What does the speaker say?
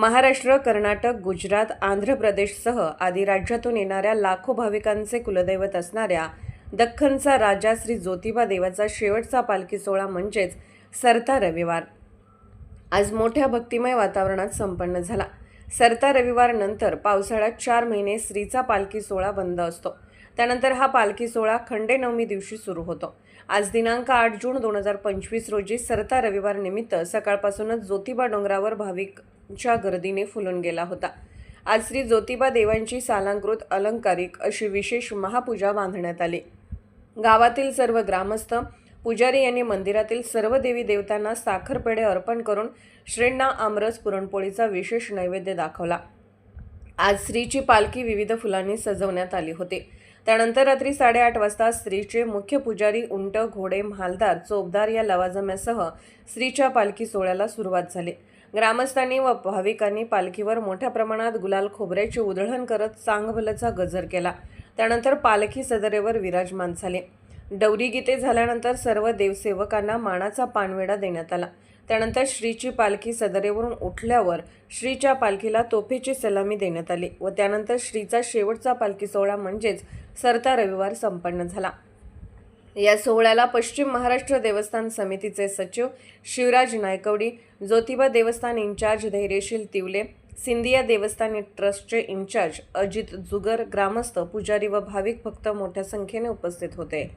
महाराष्ट्र कर्नाटक गुजरात आंध्र प्रदेशसह आदी राज्यातून येणाऱ्या लाखो भाविकांचे कुलदैवत असणाऱ्या दख्खनचा राजा श्री ज्योतिबा देवाचा शेवटचा पालखी सोहळा म्हणजेच सरता रविवार. आज मोठ्या भक्तिमय वातावरणात संपन्न झाला. सरता रविवार नंतर पावसाळ्यात चार महिने श्रीचा पालखी सोहळा बंद असतो. त्यानंतर हा पालखी सोहळा खंडेनवमी दिवशी सुरू होतो. आज दिनांक आठ जून दोन हजार पंचवीस रोजी सरता रविवार निमित्त सकाळपासूनच ज्योतिबा डोंगरावर भाविकच्या गर्दीने फुलून गेला होता. आज श्री ज्योतिबा देवांची सालांकृत अलंकारिक अशी विशेष महापूजा बांधण्यात आली. गावातील सर्व ग्रामस्थ पुजारी यांनी मंदिरातील सर्व देवी देवतांना साखरपेढे अर्पण करून श्रींना आमरस पुरणपोळीचा विशेष नैवेद्य दाखवला. आज स्त्रीची पालखी विविध फुलांनी सजवण्यात आली होती. त्यानंतर रात्री साडेआठ वाजता स्त्रीचे मुख्य पुजारी उंट घोडे म्हालदार चोपदार या लवाजम्यासह स्त्रीच्या पालखी सोहळ्याला सुरुवात झाली. ग्रामस्थांनी व भाविकांनी पालखीवर मोठ्या प्रमाणात गुलाल खोबऱ्याची उधळण करत चांगभलचा गजर केला. त्यानंतर पालखी सदरेवर विराजमान झाले. डवरी गीते झाल्यानंतर सर्व देवसेवकांना मानाचा पानवेडा देण्यात आला. त्यानंतर श्रीची पालखी सदरेवरून उठल्यावर श्रीच्या पालखीला तोफेची सलामी देण्यात आली व त्यानंतर श्रीचा शेवटचा पालखी सोहळा म्हणजेच सरता रविवार संपन्न झाला. या सोहळ्याला पश्चिम महाराष्ट्र देवस्थान समितीचे सचिव शिवराज नायकवडी ज्योतिबा देवस्थान इन्चार्ज धैर्यशील तिवले सिंधिया देवस्थान ट्रस्टचे इन्चार्ज अजित जुगर ग्रामस्थ पुजारी व भाविक भक्त मोठ्या संख्येने उपस्थित होते.